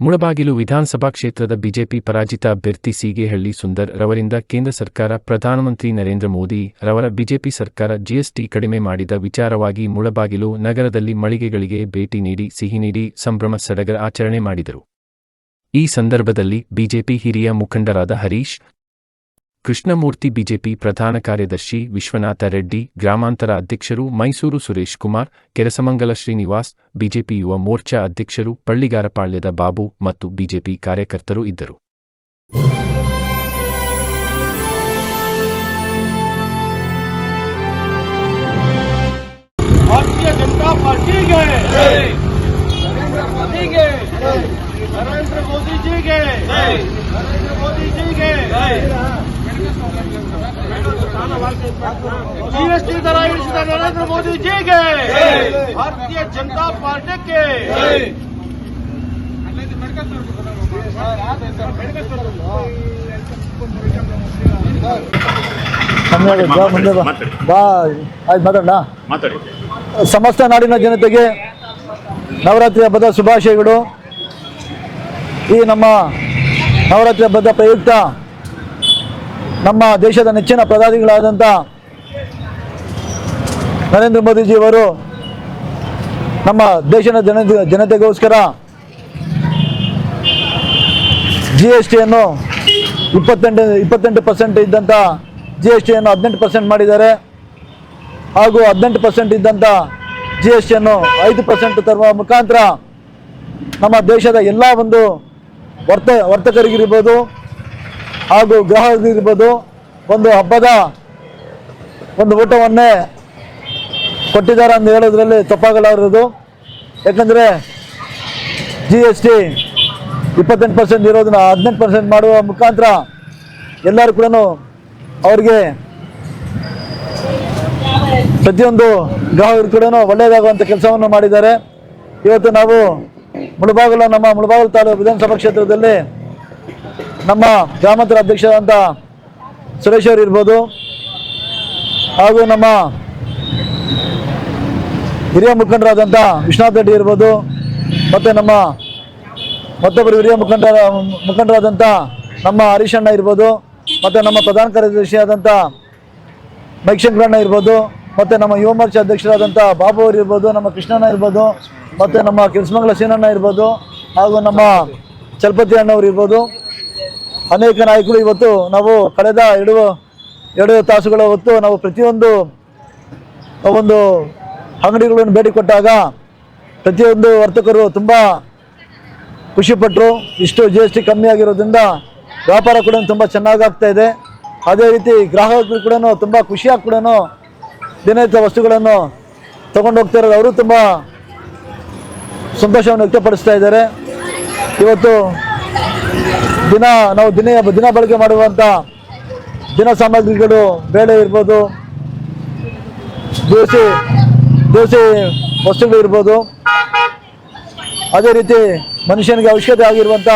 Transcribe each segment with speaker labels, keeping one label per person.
Speaker 1: ಮುಳಬಾಗಿಲು ವಿಧಾನಸಭಾ ಕ್ಷೇತ್ರದ ಬಿಜೆಪಿ ಪರಾಜಿತ ಅಭ್ಯರ್ಥಿ ಸೀಗೇಹಳ್ಳಿ ಸುಂದರ್ ರವರಿಂದ ಕೇಂದ್ರ ಸರ್ಕಾರ ಪ್ರಧಾನಮಂತ್ರಿ ನರೇಂದ್ರ ಮೋದಿ ರವರ ಬಿಜೆಪಿ ಸರ್ಕಾರ ಜಿಎಸ್ಟಿ ಕಡಿಮೆ ಮಾಡಿದ ವಿಚಾರವಾಗಿ ಮುಳಬಾಗಿಲು ನಗರದಲ್ಲಿ ಮಳಿಗೆಗಳಿಗೆ ಭೇಟಿ ನೀಡಿ ಸಿಹಿ ನೀಡಿ ಸಂಭ್ರಮ ಸಡಗರ ಆಚರಣೆ ಮಾಡಿದರು. ಈ ಸಂದರ್ಭದಲ್ಲಿ ಬಿಜೆಪಿ ಹಿರಿಯ ಮುಖಂಡರಾದ ಹರೀಶ್ ಕೃಷ್ಣಮೂರ್ತಿ ಬಿಜೆಪಿ ಪ್ರಧಾನ ಕಾರ್ಯದರ್ಶಿ ವಿಶ್ವನಾಥ ರೆಡ್ಡಿ, ಗ್ರಾಮಾಂತರ ಅಧ್ಯಕ್ಷರು ಮೈಸೂರು ಸುರೇಶ್ ಕುಮಾರ್, ಕೆರಸಮಂಗಲ ಶ್ರೀನಿವಾಸ್, ಬಿಜೆಪಿ ಯುವ ಮೋರ್ಚಾ ಅಧ್ಯಕ್ಷರು ಪಳ್ಳಿಗಾರಪಾಳ್ಯದ ಬಾಬು ಮತ್ತು ಬಿಜೆಪಿ ಕಾರ್ಯಕರ್ತರು ಇದ್ದರು.
Speaker 2: ಭಾರತೀಯ ಜನತಾ ನರೇಂದ್ರ ನರೇಂದ್ರ जीएसटी दर ಇಳಿಸಿದ ನರೇಂದ್ರ ಮೋದಿ ಜಿಗೆ ಭಾರತೀಯ ಜನತಾ ಪಾರ್ಟಿ ಕೆ
Speaker 3: ಕನ್ನಡ ಬಾ ಮುಂದೆ ಬಾ
Speaker 4: ಮಾತಾಡಿ.
Speaker 3: ಬಾ ಆಯ್ತು ಮಾತಾಡೋಣ
Speaker 4: ಮಾತಾಡಿ
Speaker 3: ಸಮಸ್ತ ನಾಡಿನ ಜನತೆಗೆ ನವರಾತ್ರಿ ಹಬ್ಬದ ಶುಭಾಶಯಗಳು ಈ ನಮ್ಮ ನವರಾತ್ರಿ ಹಬ್ಬದ ಪ್ರಯುಕ್ತ ನಮ್ಮ ದೇಶದ ನೆಚ್ಚಿನ ಪ್ರಧಾನಿಗಳಾದಂಥ ನರೇಂದ್ರ ಮೋದಿಜಿಯವರು ನಮ್ಮ ದೇಶದ ಜನ ಜನತೆಗೋಸ್ಕರ ಜಿ ಎಸ್ ಟಿಯನ್ನು ಇಪ್ಪತ್ತೆಂಟು ಇಪ್ಪತ್ತೆಂಟು ಪರ್ಸೆಂಟ್ ಇದ್ದಂಥ ಜಿ ಎಸ್ ಟಿಯನ್ನು ಹದಿನೆಂಟು ಪರ್ಸೆಂಟ್ ಮಾಡಿದ್ದಾರೆ. ಹಾಗೂ ಹದಿನೆಂಟು ಪರ್ಸೆಂಟ್ ಇದ್ದಂಥ ಜಿ ಎಸ್ ಟಿಯನ್ನು ಐದು ಪರ್ಸೆಂಟ್ ತರುವ ಮುಖಾಂತರ ನಮ್ಮ ದೇಶದ ಎಲ್ಲ ಒಂದು ವರ್ತ ವರ್ತಕರಿಗಿರ್ಬೋದು. ಹಾಗೂ ಗ್ರಾಹಕರಿರ್ಬೋದು ಒಂದು ಹಬ್ಬದ ಒಂದು ಊಟವನ್ನೇ ಕೊಟ್ಟಿದ್ದಾರೆ ಅಂತ ಹೇಳೋದ್ರಲ್ಲಿ ತಪ್ಪಾಗಲಾರದು. ಯಾಕಂದರೆ ಜಿ ಎಸ್ ಟಿ ಇಪ್ಪತ್ತೆಂಟು ಪರ್ಸೆಂಟ್ ಇರೋದನ್ನ ಹದಿನೆಂಟು ಪರ್ಸೆಂಟ್ ಮಾಡುವ ಮುಖಾಂತರ ಎಲ್ಲರೂ ಕೂಡ ಅವ್ರಿಗೆ ಪ್ರತಿಯೊಂದು ಗ್ರಾಹಕರು ಕೂಡ ಒಳ್ಳೆಯದಾಗುವಂಥ ಕೆಲಸವನ್ನು ಮಾಡಿದ್ದಾರೆ. ಇವತ್ತು ನಾವು ಮುಳಬಾಗಲ, ನಮ್ಮ ಮುಳಬಾಗಲ ತಾಲೂಕು ವಿಧಾನಸಭಾ ಕ್ಷೇತ್ರದಲ್ಲಿ ನಮ್ಮ ಗ್ರಾಮಾಂತರ ಅಧ್ಯಕ್ಷರಾದಂಥ ಸುರೇಶ್ ಅವರು ಇರ್ಬೋದು. ಹಾಗೂ ನಮ್ಮ ಹಿರಿಯ ಮುಖಂಡರಾದಂಥ ವಿಶ್ವನಾಥ್ ರೆಡ್ಡಿ ಇರ್ಬೋದು. ಮತ್ತು ನಮ್ಮ ಮತ್ತೊಬ್ಬರು ಹಿರಿಯ ಮುಖಂಡ ಮುಖಂಡರಾದಂಥ ನಮ್ಮ ಹರೀಶಣ್ಣ ಇರ್ಬೋದು. ಮತ್ತು ನಮ್ಮ ಪ್ರಧಾನ ಕಾರ್ಯದರ್ಶಿಯಾದಂಥ ಮೈಕ್ಷಂಕರಣ್ಣ ಇರ್ಬೋದು. ಮತ್ತು ನಮ್ಮ ಯುವ ಮೋರ್ಚಾ ಅಧ್ಯಕ್ಷರಾದಂಥ ಬಾಬು ಅವರು ಇರ್ಬೋದು, ನಮ್ಮ ಕೃಷ್ಣಣ್ಣ ಇರ್ಬೋದು. ಮತ್ತು ನಮ್ಮ ಕೆಲಸಮಂಗಲ ಸೀನಣ್ಣ ಇರ್ಬೋದು. ಹಾಗೂ ನಮ್ಮ ಚಲಪತಿ ಅಣ್ಣವ್ರು ಇರ್ಬೋದು. ಅನೇಕ ನಾಯಕರು ಇವತ್ತು ನಾವು ಕಳೆದ ಎರಡು ಎರಡು ತಾಸುಗಳ ಹೊತ್ತು ನಾವು ಪ್ರತಿಯೊಂದು, ಒಂದು ಅಂಗಡಿಗಳನ್ನು ಭೇಟಿ ಕೊಟ್ಟಾಗ ಪ್ರತಿಯೊಂದು ವರ್ತಕರು ತುಂಬ ಖುಷಿಪಟ್ಟರು ಇಷ್ಟು ಜಿ ಎಸ್ ಟಿ ಕಮ್ಮಿ ಆಗಿರೋದ್ರಿಂದ ವ್ಯಾಪಾರ ಕೂಡ ತುಂಬ ಚೆನ್ನಾಗಿ ಆಗ್ತಾ ಇದೆ. ಅದೇ ರೀತಿ ಗ್ರಾಹಕರು ಕೂಡ ತುಂಬ ಖುಷಿಯಾಗಿ ಕೂಡ ದಿನನಿತ್ಯ ವಸ್ತುಗಳನ್ನು ತೊಗೊಂಡು ಹೋಗ್ತಾ ಇರೋದು. ಅವರು ತುಂಬ ಸಂತೋಷವನ್ನು ವ್ಯಕ್ತಪಡಿಸ್ತಾ ಇದ್ದಾರೆ. ಇವತ್ತು ದಿನ ನಾವು ದಿನ ದಿನ ಬಳಕೆ ಮಾಡುವಂಥ ದಿನ ಸಾಮಗ್ರಿಗಳು ಬೇಳೆ ಇರ್ಬೋದು, ದೋಸೆ ದೋಸೆ ವಸ್ತುಗಳು ಇರ್ಬೋದು. ಅದೇ ರೀತಿ ಮನುಷ್ಯನಿಗೆ ಅವಶ್ಯಕತೆ ಆಗಿರುವಂಥ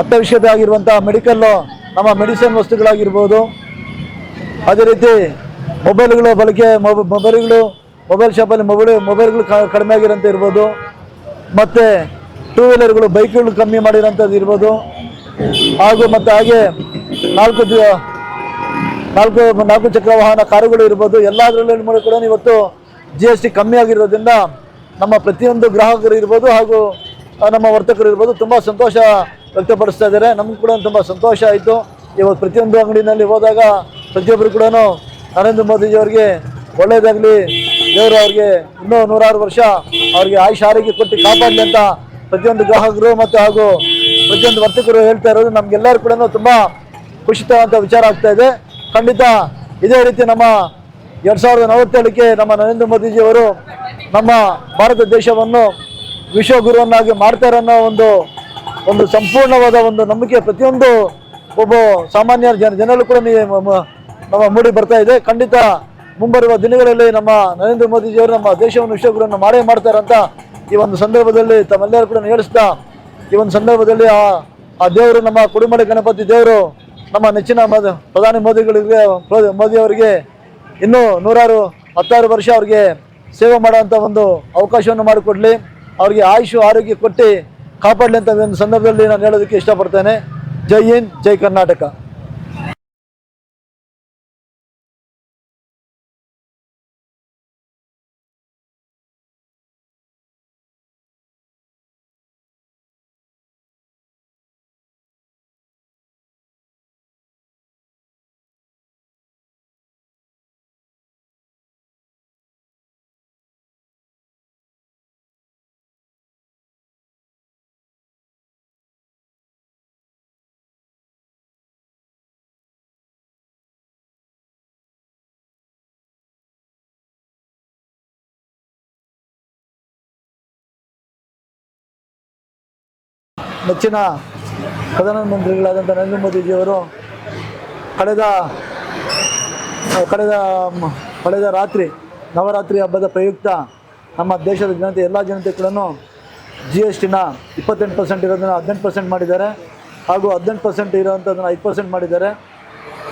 Speaker 3: ಅತ್ಯವಶ್ಯಕತೆ ಆಗಿರುವಂಥ ಮೆಡಿಕಲ್ಲು ನಮ್ಮ ಮೆಡಿಸಿನ್ ವಸ್ತುಗಳಾಗಿರ್ಬೋದು. ಅದೇ ರೀತಿ ಮೊಬೈಲ್ಗಳು ಬಳಕೆ ಮೊಬ ಮೊಬೈಲ್ಗಳು ಮೊಬೈಲ್ ಶಾಪಲ್ಲಿ ಮೊಬೈಲ್ ಮೊಬೈಲ್ಗಳು ಕಡಿಮೆ ಆಗಿರೋಂಥ ಇರ್ಬೋದು. ಮತ್ತು ಟೂ ವೀಲರ್ಗಳು ಬೈಕ್ಗಳು ಕಮ್ಮಿ ಮಾಡಿರೋಂಥದ್ದು ಇರ್ಬೋದು. ಹಾಗೂ ಮತ್ತು ಹಾಗೆ ನಾಲ್ಕು ನಾಲ್ಕು ನಾಲ್ಕು ಚಕ್ರ ವಾಹನ ಕಾರುಗಳು ಇರ್ಬೋದು. ಎಲ್ಲದರಲ್ಲೂ ಕೂಡ ಇವತ್ತು ಜಿ ಎಸ್ ಟಿ ಕಮ್ಮಿ ಆಗಿರೋದ್ರಿಂದ ನಮ್ಮ ಪ್ರತಿಯೊಂದು ಗ್ರಾಹಕರು ಇರ್ಬೋದು ಹಾಗೂ ನಮ್ಮ ವರ್ತಕರು ಇರ್ಬೋದು ತುಂಬ ಸಂತೋಷ ವ್ಯಕ್ತಪಡಿಸ್ತಾ ಇದ್ದಾರೆ. ನಮಗೂ ಕೂಡ ತುಂಬ ಸಂತೋಷ ಆಯಿತು. ಇವತ್ತು ಪ್ರತಿಯೊಂದು ಅಂಗಡಿನಲ್ಲಿ ಹೋದಾಗ ಪ್ರತಿಯೊಬ್ಬರು ಕೂಡ ನರೇಂದ್ರ ಮೋದಿಜಿಯವರಿಗೆ ಒಳ್ಳೆಯದಾಗಲಿ ದೇವರು ಅವ್ರಿಗೆ ಇನ್ನೂ ನೂರಾರು ವರ್ಷ ಅವ್ರಿಗೆ ಆಯುಷ್ ಆರೋಗ್ಯ ಕೊಟ್ಟು ಕಾಪಾಡಲಿ ಅಂತ ಪ್ರತಿಯೊಂದು ಗ್ರಾಹಕರು ಮತ್ತು ಹಾಗೂ ಪ್ರತಿಯೊಂದು ವರ್ತಕರು ಹೇಳ್ತಾ ಇರೋದು ನಮಗೆಲ್ಲರೂ ಕೂಡ ತುಂಬ ಖುಷಿ ತರುವಂಥ ವಿಚಾರ ಆಗ್ತಾ ಇದೆ. ಖಂಡಿತ ಇದೇ ರೀತಿ ನಮ್ಮ ಎರಡು ಸಾವಿರದ ನಲವತ್ತೇಳಕ್ಕೆ ನಮ್ಮ ನರೇಂದ್ರ ಮೋದಿಜಿಯವರು ನಮ್ಮ ಭಾರತ ದೇಶವನ್ನು ವಿಶ್ವಗುರುವನ್ನಾಗಿ ಮಾಡ್ತಾರೆ ಅನ್ನೋ ಒಂದು ಒಂದು ಸಂಪೂರ್ಣವಾದ ಒಂದು ನಂಬಿಕೆ ಪ್ರತಿಯೊಂದು ಒಬ್ಬ ಸಾಮಾನ್ಯ ಜನ ಜನರು ಕೂಡ ನಮ್ಮ ಮೂಡಿ ಬರ್ತಾ ಇದೆ. ಖಂಡಿತ ಮುಂಬರುವ ದಿನಗಳಲ್ಲಿ ನಮ್ಮ ನರೇಂದ್ರ ಮೋದಿಜಿಯವರು ನಮ್ಮ ದೇಶವನ್ನು ವಿಶ್ವಗುರುವನ್ನು ಮಾಡೇ ಮಾಡ್ತಾರೆ ಅಂತ ಈ ಒಂದು ಸಂದರ್ಭದಲ್ಲಿ ತಮ್ಮೆಲ್ಲರೂ ಕೂಡ ಹೇಳಿಸ್ತಾ ಈ ಒಂದು ಸಂದರ್ಭದಲ್ಲಿ ಆ ಆ ದೇವರು ನಮ್ಮ ಕುಡುಮಲೆ ಗಣಪತಿ ದೇವರು, ನಮ್ಮ ನೆಚ್ಚಿನ ಪ್ರಧಾನಿ ಮೋದಿಗಳಿಗೆ ಮೋದಿ ಅವರಿಗೆ ಇನ್ನೂ ನೂರಾರು, ಹತ್ತಾರು ವರ್ಷ ಅವ್ರಿಗೆ ಸೇವೆ ಮಾಡುವಂಥ ಒಂದು ಅವಕಾಶವನ್ನು ಮಾಡಿಕೊಡಲಿ. ಅವರಿಗೆ ಆಯುಷು, ಆರೋಗ್ಯ ಕೊಟ್ಟು ಕಾಪಾಡಲಿ ಅಂತ ಒಂದು ಸಂದರ್ಭದಲ್ಲಿ ನಾನು ಹೇಳೋದಕ್ಕೆ ಇಷ್ಟಪಡ್ತೇನೆ. ಜೈ ಹಿಂದ್, ಜೈ ಕರ್ನಾಟಕ. ನೆಚ್ಚಿನ ಪ್ರಧಾನಮಂತ್ರಿಗಳಾದಂಥ ನರೇಂದ್ರ ಮೋದಿಜಿಯವರು ಕಳೆದ ಕಳೆದ ಕಳೆದ ರಾತ್ರಿ, ನವರಾತ್ರಿ ಹಬ್ಬದ ಪ್ರಯುಕ್ತ ನಮ್ಮ ದೇಶದ ಜನತೆ, ಎಲ್ಲ ಜನತೆಗಳನ್ನು ಜಿ ಎಸ್ ಟಿನ ಇಪ್ಪತ್ತೆಂಟು ಪರ್ಸೆಂಟ್ ಇರೋದನ್ನು ಹದಿನೆಂಟು ಪರ್ಸೆಂಟ್ ಮಾಡಿದ್ದಾರೆ. ಹಾಗೂ ಹದಿನೆಂಟು ಪರ್ಸೆಂಟ್ ಇರೋವಂಥದ್ದನ್ನು ಐದು ಪರ್ಸೆಂಟ್ ಮಾಡಿದ್ದಾರೆ.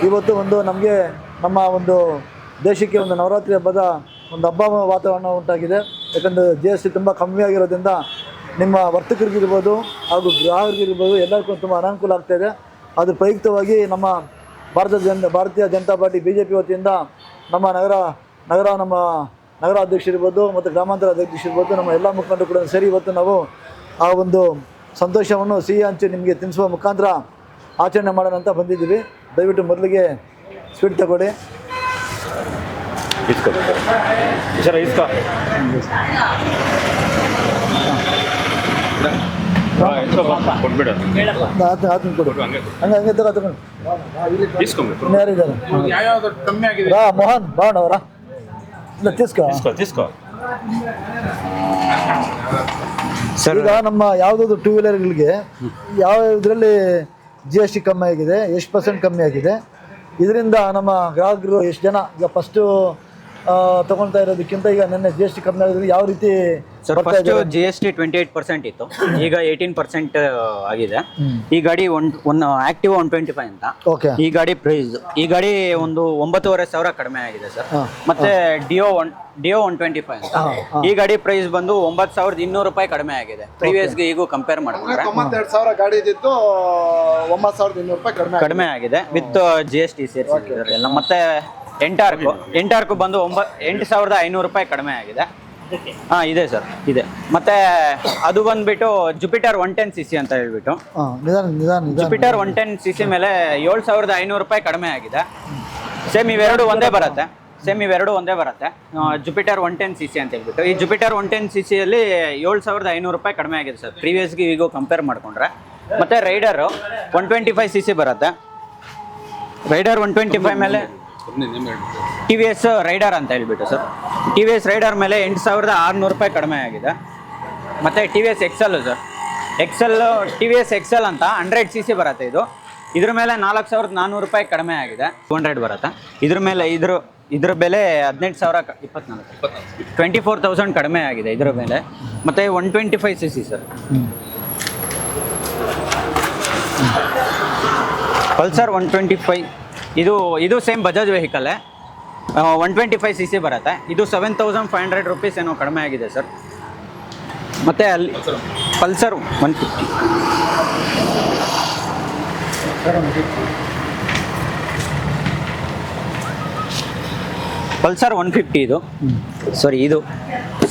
Speaker 3: ಇವತ್ತು ಒಂದು ನಮಗೆ ನಮ್ಮ ಒಂದು ದೇಶಕ್ಕೆ ಒಂದು ನವರಾತ್ರಿ ಹಬ್ಬದ ಒಂದು ಹಬ್ಬ ವಾತಾವರಣ ಉಂಟಾಗಿದೆ. ಯಾಕಂದರೆ ಜಿ ಎಸ್ ಟಿ ತುಂಬ ಕಮ್ಮಿ ಆಗಿರೋದ್ರಿಂದ ನಿಮ್ಮ ವರ್ತಕರಿಗಿರ್ಬೋದು ಹಾಗೂ ಗ್ರಾಹಕರಿಗಿರ್ಬೋದು ಎಲ್ಲರಿಗೂ ತುಂಬ ಅನಾನುಕೂಲ ಆಗ್ತಾಯಿದೆ ಅದು ಪ್ರಯುಕ್ತವಾಗಿ ನಮ್ಮ ಭಾರತ ಜನ, Bharatiya Janata party B J P ವತಿಯಿಂದ ನಮ್ಮ ನಗರ ನಗರ ನಮ್ಮ ನಗರ ಅಧ್ಯಕ್ಷರಿರ್ಬೋದು ಮತ್ತು ಗ್ರಾಮಾಂತರ ಅಧ್ಯಕ್ಷರಿರ್ಬೋದು ನಮ್ಮ ಎಲ್ಲ ಮುಖಂಡರು ಕೂಡ ಸೇರಿ ಇವತ್ತು ನಾವು ಆ ಒಂದು ಸಂತೋಷವನ್ನು ಸಿಹಿ ಹಂಚಿ ನಿಮಗೆ ತಿನ್ನಿಸುವ ಮುಖಾಂತರ ಆಚರಣೆ ಮಾಡೋಣ ಅಂತ ಬಂದಿದ್ದೀವಿ. ದಯವಿಟ್ಟು ಮೊದಲಿಗೆ ಸ್ವೀಟ್ ತಗೊಳ್ಳಿ.
Speaker 4: ಇಸ್ಕೋ. ಸರ್ ಕೊಟ್ಬಿಡ.
Speaker 3: ಆತ ಆತನ ಕೊಡು ಹಂಗೆ. ಹಂಗೆ ತಗೋ ತಗೊಂಡು
Speaker 4: ಇಸ್ಕೊಂಬೇಕು
Speaker 3: ಇನ್ನು ಯಾರಿದ್ದಾರೆ
Speaker 4: ಯಾವ್ಯಾವ್ದು ಕಮ್ಮಿ ಆಗಿದೆ
Speaker 3: ರಾ ಮೋಹನ್ ಬಾಂಡ್ ಅವರ ಇಲ್ಲ ತಿಸ್ಕೋ.
Speaker 4: ತಿಸ್ಕೋ ತಿಸ್ಕೋ.
Speaker 3: ಈಗ ನಮ್ಮ ಯಾವುದಾದ್ರು ಟೂ ವೀಲರ್ಗಳಿಗೆ ಯಾವ ಇದರಲ್ಲಿ ಜಿ ಎಸ್ ಟಿ ಕಮ್ಮಿ ಆಗಿದೆ ಎಷ್ಟು ಪರ್ಸೆಂಟ್ ಕಮ್ಮಿ ಆಗಿದೆ. ಇದರಿಂದ ನಮ್ಮ ಗ್ರಾಹಕರು ಎಷ್ಟು ಜನ ಈಗ ಫಸ್ಟು ತಗೊಳ್ತಾ ಇರೋದಕ್ಕಿಂತ ಈಗ ನೆನ್ನೆ ಜಿ ಎಸ್ ಟಿ ಕಮ್ಮಿ ಆಗೋದ್ರಿಂದ ಯಾವ ರೀತಿ
Speaker 5: ಸರ್
Speaker 3: ಬರ್ತಾ
Speaker 5: ಫಸ್ಟ್
Speaker 3: ಇದೆ
Speaker 5: G S T twenty eight percent ಇತ್ತು. ಈಗ ಏಯ್ಟೀನ್ ಪರ್ಸೆಂಟ್ ಆಗಿದೆ. ಈ ಗಾಡಿ one one active one twenty five ಅಂತ.
Speaker 3: ಓಕೆ
Speaker 5: ಈ ಗಾಡಿ ಪ್ರೈಸ್ ಈ ಗಾಡಿ ಒಂದು ಒಂಬತ್ತುವರೆ ಸಾವಿರ ಕಡಿಮೆ ಆಗಿದೆ ಸರ್
Speaker 3: ಹಾ.
Speaker 5: ಮತ್ತೆ Dio one Dio one twenty five ಅಂತ.
Speaker 3: ಹಾ, ಹಾ.
Speaker 5: ಈ ಗಾಡಿ ಪ್ರೈಸ್ ಬಂದು ಒಂಬತ್ತು ಸಾವಿರದ ಇನ್ನೂರು ರೂಪಾಯಿ ಕಡಿಮೆ ಆಗಿದೆ. ಪ್ರೀವಿಯಸ್ಗೆ ಈಗೂ ಕಂಪೇರ್ ಮಾಡ್ಕೊಂಡ್ರೆ.
Speaker 6: ತೊಂಬತ್ತೆರಡು ಸಾವಿರ ಗಾಡಿ ಇದ್ದಿದ್ದು ಒಂಬತ್ತು ಸಾವಿರದ ಇನ್ನೂರು ರೂಪಾಯಿ ಕಡಿಮೆ
Speaker 5: ಕಡಿಮೆ ಆಗಿದೆ ವಿತ್ ಜಿ ಎಸ್ ಟಿ ಸೇರಿಸಿದ್ದಾರೆ ಎಲ್ಲ. ಮತ್ತೆ ಎಂಟಾರ್ಕು ಎಂಟಾರ್ಕು ಬಂದು ಒಂಬ ಎಂಟು ಸಾವಿರದ ಐನೂರು ರೂಪಾಯಿ ಕಡಿಮೆ ಆಗಿದೆ. ಹಾ ಇದೆ ಸರ್ ಇದೆ. ಮತ್ತೆ ಅದು ಬಂದ್ಬಿಟ್ಟು Jupiter one ten C C ಅಂತ ಹೇಳ್ಬಿಟ್ಟು.
Speaker 3: ನಿಧಾನ ನಿಧಾನ ನಿಧಾನ.
Speaker 5: Jupiter one ten C C ಮೇಲೆ ಏಳು ಸಾವಿರದ ಐನೂರು ರೂಪಾಯಿ ಕಡಿಮೆ ಆಗಿದೆ. ಸೇಮ್ ಇವೆರಡು ಒಂದೇ ಬರುತ್ತೆ. ಸೇಮ್ ಇವೆರಡು ಒಂದೇ ಬರುತ್ತೆ. Jupiter one ten C C ಅಂತ ಹೇಳ್ಬಿಟ್ಟು. ಈ ಜುಪಿಟರ್ ಒನ್ ಟೆನ್ ಸಿ ಸಿಯಲ್ಲಿ ಏಳು ಸಾವಿರದ ಐನೂರು ರೂಪಾಯಿ ಕಡಿಮೆ ಆಗಿದೆ ಸರ್. ಪ್ರೀವಿಯಸ್ಗೆ ಈಗೂ ಕಂಪೇರ್ ಮಾಡಿಕೊಂಡ್ರೆ. ಮತ್ತೆ rider one twenty five C C ಬರುತ್ತೆ. ರೈಡರ್ ಒನ್ ಟ್ವೆಂಟಿ ಫೈವ್ ಮೇಲೆ ಟಿ ವಿ ಎಸ್ ರೈಡರ್ ಅಂತ ಹೇಳ್ಬಿಟ್ಟು sir. T V S rider ಮೇಲೆ ಎಂಟು ಸಾವಿರದ ಆರುನೂರು ರೂಪಾಯಿ ಕಡಿಮೆ ಆಗಿದೆ. ಮತ್ತು T V S XL sir. XL T V S XL ಅಂತ ಹಂಡ್ರೆಡ್ ಸಿ ಸಿ ಬರುತ್ತೆ ಇದು. ಇದ್ರ ಮೇಲೆ ನಾಲ್ಕು ಸಾವಿರದ ನಾನ್ನೂರು ರೂಪಾಯಿ ಕಡಿಮೆ ಆಗಿದೆ. ಟೂ ಹಂಡ್ರೆಡ್ ಬರುತ್ತೆ. ಇದ್ರ ಮೇಲೆ ಇದ್ರ ಇದ್ರ ಬೆಲೆ ಹದಿನೆಂಟು ಸಾವಿರ ಕ- ಇಪ್ಪತ್ನಾಲ್ಕು. ಟ್ವೆಂಟಿ ಫೋರ್ ತೌಸಂಡ್ ಕಡಿಮೆ ಆಗಿದೆ ಇದ್ರ ಮೇಲೆ ಮತ್ತು one twenty five C C sir. Pulsar one twenty five ಇದು ಇದು same Bajaj vehicle one twenty five C C ಬರುತ್ತೆ. ಇದು seven thousand five hundred rupees ಏನೋ ಕಡಿಮೆ ಆಗಿದೆ ಸರ್ ಮತ್ತು ಅಲ್ಲಿ Pulsar one fifty Pulsar one fifty ಇದು. ಸಾರಿ ಇದು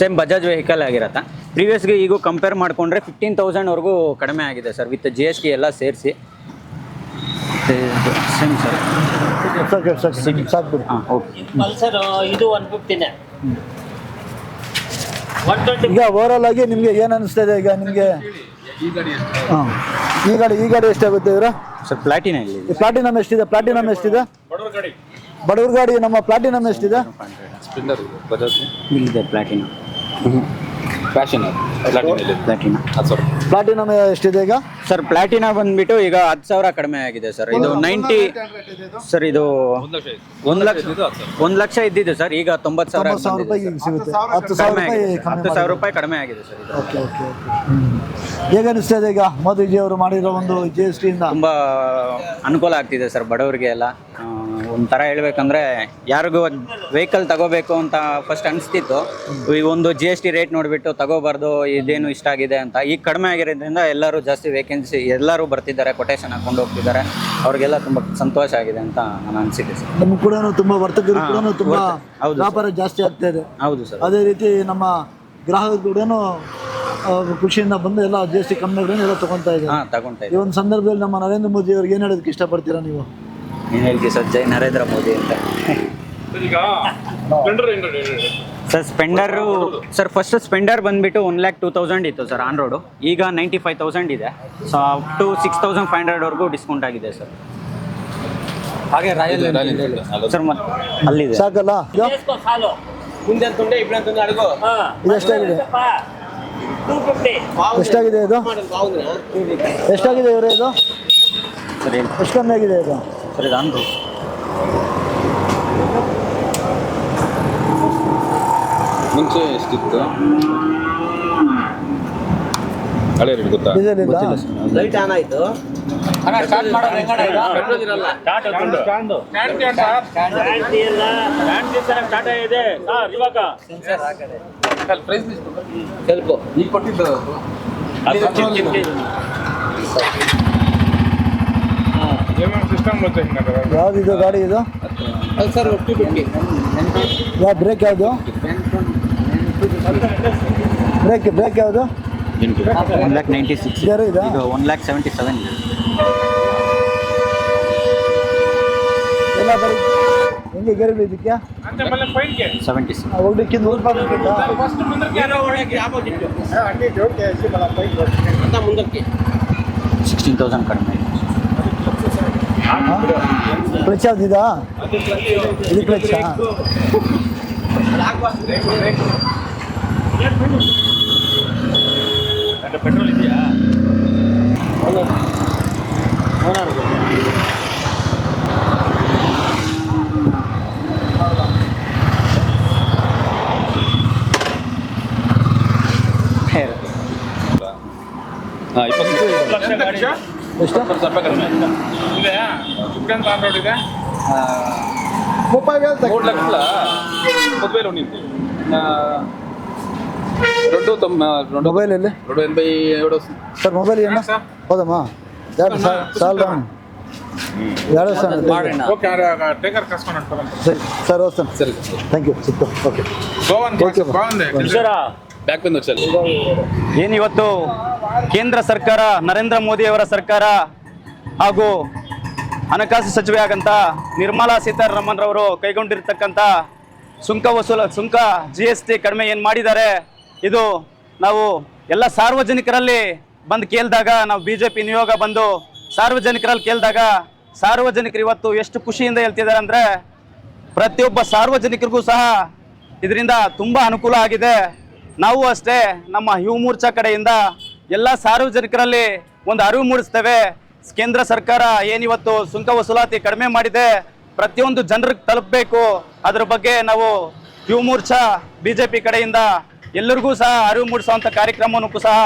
Speaker 5: ಸೇಮ್ ಬಜಾಜ್ ವೆಹಿಕಲ್ ಆಗಿರತ್ತೆ. ಪ್ರೀವಿಯಸ್ಗೆ ಈಗ ಕಂಪೇರ್ ಮಾಡಿಕೊಂಡ್ರೆ ಫಿಫ್ಟೀನ್ ತೌಸಂಡ್ವರೆಗೂ ಕಡಿಮೆ ಆಗಿದೆ sir with G S T ಎಲ್ಲ ಸೇರಿಸಿ. Same sir.
Speaker 3: ಸಾಕು ಸಾಕು ಸಾಕು
Speaker 5: ಹಾಂ ಓಕೆ
Speaker 2: ಪಲ್ಸರ್ ಇದು ಒನ್ ಫಿಫ್ಟಿನೇ ಒನ್ ಟ್ವೆಂಟಿ
Speaker 3: ಈಗ ಓವರಾಲ್ ಆಗಿ ನಿಮಗೆ ಏನು ಅನಿಸ್ತಾ ಇದೆ ಈಗ ನಿಮಗೆ? ಹಾಂ. ಈ ಗಾಡಿ ಈ ಗಾಡಿ ಎಷ್ಟಾಗುತ್ತೆ ಇವರ?
Speaker 5: ಸರ್ ಪ್ಲಾಟಿನ ಇಲ್ಲಿ
Speaker 3: ಈ ಪ್ಲಾಟಿನಮ್ ಎಷ್ಟಿದೆ? ಪ್ಲಾಟಿನಮ್ ಎಷ್ಟಿದೆ? ಬಡವ್ರ ಗಾಡಿ. ನಮ್ಮ ಪ್ಲಾಟಿನಮ್ ಎಷ್ಟಿದೆ?
Speaker 4: ಸ್ಪಿನ್ನರ್ ಬಜಾಜ್
Speaker 5: ಇಲ್ಲಿದೆ
Speaker 4: Platina
Speaker 5: fashion
Speaker 4: Platina sir
Speaker 3: platinum ಎಷ್ಟಿದೆ ಈಗ?
Speaker 5: ಸರ್ ಪ್ಲಾಟಿನ ಬಂದ್ಬಿಟ್ಟು ಈಗ ಹತ್ತು ಸಾವಿರ ಕಡಿಮೆ ಆಗಿದೆ ಸರ್ ಇದು ನೈಂಟಿ ಸರ್ ಇದು? ಒಂದು ಲಕ್ಷ ಒಂದು ಲಕ್ಷ ಇದ್ದಿದೆ ಸರ್ ಈಗ ತೊಂಬತ್ತು ಸಾವಿರ
Speaker 3: ಸಾವಿರ ರೂಪಾಯಿ ಸಿಗುತ್ತೆ. ಹತ್ತು ಸಾವಿರ ರೂಪಾಯಿ
Speaker 5: ಹತ್ತು ಸಾವಿರ ರೂಪಾಯಿ ಕಡಿಮೆ ಆಗಿದೆ ಸರ್
Speaker 3: ಓಕೆ ಓಕೆ ಹೇಗೆ ಅನಿಸ್ತಾ ಇದೆ ಈಗ ಮೋದಿಜಿ ಅವರು ಮಾಡಿರೋ ಒಂದು ಜಿ ಎಸ್ ಟಿಯಿಂದ
Speaker 5: ತುಂಬಾ ಅನುಕೂಲ ಆಗ್ತಿದೆ ಸರ್ ಬಡವರಿಗೆ ಎಲ್ಲ
Speaker 7: ಒಂಥರ ಹೇಳ್ಬೇಕಂದ್ರೆ ಯಾರಿಗೂ ವೆಹಿಕಲ್ ತಗೋಬೇಕು ಅಂತ ಫಸ್ಟ್ ಅನಿಸ್ತಿತ್ತು. ಈ ಒಂದು ಜಿ ಎಸ್ ಟಿ ರೇಟ್ ನೋಡಿಬಿಟ್ಟು ತಗೋಬಾರ್ದು ಇದೇನು ಇಷ್ಟ ಆಗಿದೆ ಅಂತ. ಈಗ ಕಡಿಮೆ ಆಗಿರೋದ್ರಿಂದ ಎಲ್ಲರೂ ಜಾಸ್ತಿ ವೇಕೆನ್ಸಿ ಎಲ್ಲರೂ ಬರ್ತಿದ್ದಾರೆ ಕೊಟೇಶನ್ ಹಾಕೊಂಡು ಹೋಗ್ತಿದ್ದಾರೆ. ಅವ್ರಿಗೆಲ್ಲ ತುಂಬ ಸಂತೋಷ ಆಗಿದೆ ಅಂತ ನಾನು ಅನಿಸಿದೆ ಸರ್.
Speaker 3: ನಮ್ಗೆ ಕೂಡ ತುಂಬಾ ವರ್ತಕರು ಕೂಡ ತುಂಬಾ
Speaker 7: ಹೌದು
Speaker 3: ವ್ಯಾಪಾರ ಜಾಸ್ತಿ ಆಗ್ತಾ ಇದೆ.
Speaker 7: ಹೌದು ಸರ್.
Speaker 3: ಅದೇ ರೀತಿ ನಮ್ಮ ಗ್ರಾಹಕರು ಕೂಡ ಖುಷಿಯಿಂದ ಬಂದು ಎಲ್ಲ ಜಿ ಎಸ್ ಟಿ ಕಂಪ್ನಿಗಳನ್ನ ಎಲ್ಲ ತಗೊಂತಾ ಇದ್ದಾರೆ.
Speaker 7: ಹಾಂ ತಗೊಂತ
Speaker 3: ಈ ಒಂದು ಸಂದರ್ಭದಲ್ಲಿ ನಮ್ಮ ನರೇಂದ್ರ ಮೋದಿ ಅವ್ರಿಗೆ ಏನು ಹೇಳೋದಕ್ಕೆ ಇಷ್ಟಪಡ್ತೀರಾ ನೀವು?
Speaker 7: ಹೇಳ್ತೀವಿ ಸರ್ ಜೈ ನರೇಂದ್ರ ಮೋದಿ ಅಂತ. Sir Splendor sir first Splendor ಬಂದ್ಬಿಟ್ಟು ಒನ್ ಲ್ಯಾಕ್ ಟೂ ತೌಸಂಡ್ ಇತ್ತು ಸರ್ ಆನ್ ರೋಡು ಈಗ ನೈಂಟಿ ಫೈವ್ ತೌಸಂಡ್ ಇದೆ so up to six thousand five ಹಂಡ್ರೆಡ್ವರೆಗೂ discount ಆಗಿದೆ ಸರ್.
Speaker 4: ಹಾಗೆ ರಾಯಲ್
Speaker 7: ಸರ್ ಮತ್ತೆ ಅಲ್ಲಿದೆ.
Speaker 3: ಸಾಕಲ್ಲ?
Speaker 8: ಮುಂದೆ ತುಂಡೆ ಇಬ್ಬರ ತುಂಡೆ ಅಡುಗು
Speaker 3: ಎಷ್ಟಾಗಿದೆ? ಎಷ್ಟಾಗಿದೆ ಇದು? ಎಷ್ಟಾಗಿದೆ ಇವರೇ ಇದು?
Speaker 7: ಸರ್. ಹೇಳಿ
Speaker 3: ಎಷ್ಟು ಕಮ್ಮಿ ಆಗಿದೆ ಇದು?
Speaker 7: ಸರ್ ಇದು ಆನ್ ರೋಡ್
Speaker 4: ಮುಂಚೆ ಎಷ್ಟಿತ್ತು? ಹಳೆ ರೇಟ್ ಗೊತ್ತಾ?
Speaker 3: ಡೀಸೆಲ್ ಇಲ್ಲ
Speaker 8: ಲೈಟ್ ಆನ್ ಆಯ್ತು. ಸ್ವಲ್ಪ
Speaker 4: ಈಗ? ಕೊಟ್ಟಿದ್ದು
Speaker 3: ಯಾವ್ದು ಇದು ಗಾಡಿ ಇದು?
Speaker 8: ಸರ್
Speaker 3: ಯಾವ ಬ್ರೇಕ್ ಯಾವುದು? ಬ್ರೇಕ್ ಬ್ರೇಕ್ ಯಾವುದು?
Speaker 7: ಒನ್ ಲ್ಯಾಕ್ ನೈಂಟಿ ಸಿಕ್ಸ್
Speaker 3: ಇದಾ?
Speaker 7: ಒನ್ ಲ್ಯಾಕ್ ಸೆವೆಂಟಿ ಸೆವೆನ್
Speaker 3: ಎಲ್ಲ ಬರೀ ಹೆಂಗೆ ಗೇರುಗಳು ಇದಕ್ಕೆ?
Speaker 7: ಸೆವೆಂಟಿ ಸಿಕ್ಸ್ ಸಿಕ್ಸ್ಟೀನ್ ತೌಸಂಡ್ ಕಡಿಮೆ. ಇದೆ
Speaker 3: ಹಾ? ಕ್ಲಚ್ ಯಾವ್ದಿದಾ ಇದು ಕ್ಲಚ್ಚಾ
Speaker 4: ಹಾಂ ಇಪ್ಪತ್ತು
Speaker 3: ಎಷ್ಟು
Speaker 4: ಸ್ವಲ್ಪ ಸ್ವಲ್ಪ ಕಡಿಮೆ
Speaker 6: ముప్పై వేలు
Speaker 4: మూడు లక్షల ముప్పై వేలు ఉండింది ఆ, రెండు తొమ్మ రెండు
Speaker 3: ಮೊಬೈಲ್ ಎಲ್ಲಿ
Speaker 4: రెండు ఎనభై ఏడు వస్తుంది
Speaker 3: ಸರ್ ಮೊಬೈಲ್ ಏನು ಹೌದಮ್ಮ ಎರಡು ಸಾಲ ಎರಡು ಸಾವಿರ
Speaker 9: ಓಕೆ ಟೇಕರ್ ಕಸ್ಕೊಂಡು
Speaker 3: ಸರಿ ಸರ್ వస్తాను
Speaker 4: సరే
Speaker 3: థ్యాంక్ యూ సిక్కు ఓకే
Speaker 9: బాగుంది ಬ್ಯಾಕ್
Speaker 4: ಪೇನ್ ಸರ್. ಏನು
Speaker 7: ಇವತ್ತು ಕೇಂದ್ರ ಸರ್ಕಾರ, ನರೇಂದ್ರ ಮೋದಿ ಅವರ ಸರ್ಕಾರ ಹಾಗೂ ಹಣಕಾಸು ಸಚಿವೆ ಆಗಂತ ನಿರ್ಮಲಾ ಸೀತಾರಾಮನ್ ರವರು ಕೈಗೊಂಡಿರ್ತಕ್ಕಂಥ ಸುಂಕ ವಸೂಲ, ಸುಂಕ ಜಿ ಎಸ್ ಟಿ ಕಡಿಮೆ ಏನು ಮಾಡಿದ್ದಾರೆ, ಇದು ನಾವು ಎಲ್ಲ ಸಾರ್ವಜನಿಕರಲ್ಲಿ ಬಂದು ಕೇಳಿದಾಗ, ನಾವು ಬಿ ಜೆ ಪಿ ನಿಯೋಗ ಬಂದು ಸಾರ್ವಜನಿಕರಲ್ಲಿ ಕೇಳಿದಾಗ ಸಾರ್ವಜನಿಕರು ಇವತ್ತು ಎಷ್ಟು ಖುಷಿಯಿಂದ ಹೇಳ್ತಿದ್ದಾರೆ ಅಂದರೆ ಪ್ರತಿಯೊಬ್ಬ ಸಾರ್ವಜನಿಕರಿಗೂ ಸಹ ಇದರಿಂದ ತುಂಬ ಅನುಕೂಲ ಆಗಿದೆ. ನಾವು ಅಷ್ಟೇ ನಮ್ಮ ಯುವ ಕಡೆಯಿಂದ ಎಲ್ಲ ಸಾರ್ವಜನಿಕರಲ್ಲಿ ಒಂದು ಅರಿವು ಮೂಡಿಸ್ತೇವೆ. ಕೇಂದ್ರ ಸರ್ಕಾರ ಏನಿವತ್ತು ಸುಂಕ ವಸೂಲಾತಿ ಕಡಿಮೆ ಮಾಡಿದೆ. ಪ್ರತಿಯೊಂದು ಜನರಿಗೆ ತಲುಪಬೇಕು. ಅದ್ರ ಬಗ್ಗೆ ನಾವು ಯುವ ಬಿ ಜೆ ಪಿ ಕಡೆಯಿಂದ ಎಲ್ಲರಿಗೂ ಸಹ ಅರಿವು ಮೂಡಿಸುವಂಥ ಕಾರ್ಯಕ್ರಮವನ್ನು ಸಹ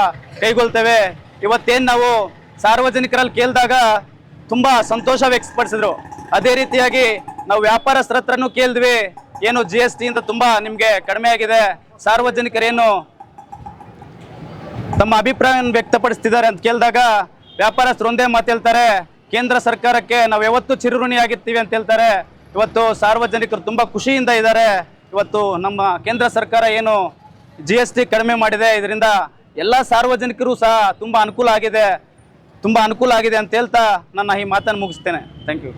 Speaker 7: ಕೈಗೊಳ್ತೇವೆ. ಇವತ್ತೇನು ನಾವು ಸಾರ್ವಜನಿಕರಲ್ಲಿ ಕೇಳಿದಾಗ ತುಂಬ ಸಂತೋಷ ವ್ಯಕ್ತಪಡಿಸಿದ್ರು. ಅದೇ ರೀತಿಯಾಗಿ ನಾವು ವ್ಯಾಪಾರಸ್ಥರ ಹತ್ರನೂ ಕೇಳಿದ್ವಿ. ಏನು ಜಿ ಎಸ್ ಟಿಯಿಂದ ತುಂಬ ನಿಮಗೆ ಕಡಿಮೆ ಆಗಿದೆ. ಸಾರ್ವಜನಿಕರೇನು ತಮ್ಮ ಅಭಿಪ್ರಾಯವನ್ನು ವ್ಯಕ್ತಪಡಿಸ್ತಿದ್ದಾರೆ ಅಂತ ಕೇಳಿದಾಗ ವ್ಯಾಪಾರಸ್ಥರು ಒಂದೇ ಮಾತು ಹೇಳ್ತಾರೆ, ಕೇಂದ್ರ ಸರ್ಕಾರಕ್ಕೆ ನಾವು ಯಾವತ್ತೂ ಚಿರುಋಣಿಯಾಗಿರ್ತೀವಿ ಅಂತ ಹೇಳ್ತಾರೆ. ಇವತ್ತು ಸಾರ್ವಜನಿಕರು ತುಂಬ ಖುಷಿಯಿಂದ ಇದ್ದಾರೆ. ಇವತ್ತು ನಮ್ಮ ಕೇಂದ್ರ ಸರ್ಕಾರ ಏನು ಜಿ ಎಸ್ ಟಿ ಕಡಿಮೆ ಮಾಡಿದೆ. ಇದರಿಂದ ಎಲ್ಲ ಸಾರ್ವಜನಿಕರು ಸಹ ತುಂಬ ಅನುಕೂಲ ಆಗಿದೆ. ತುಂಬ ಅನುಕೂಲ ಆಗಿದೆ ಅಂತ ಹೇಳ್ತಾ ನನ್ನ ಈ ಮಾತನ್ನು ಮುಗಿಸ್ತೇನೆ. Thank you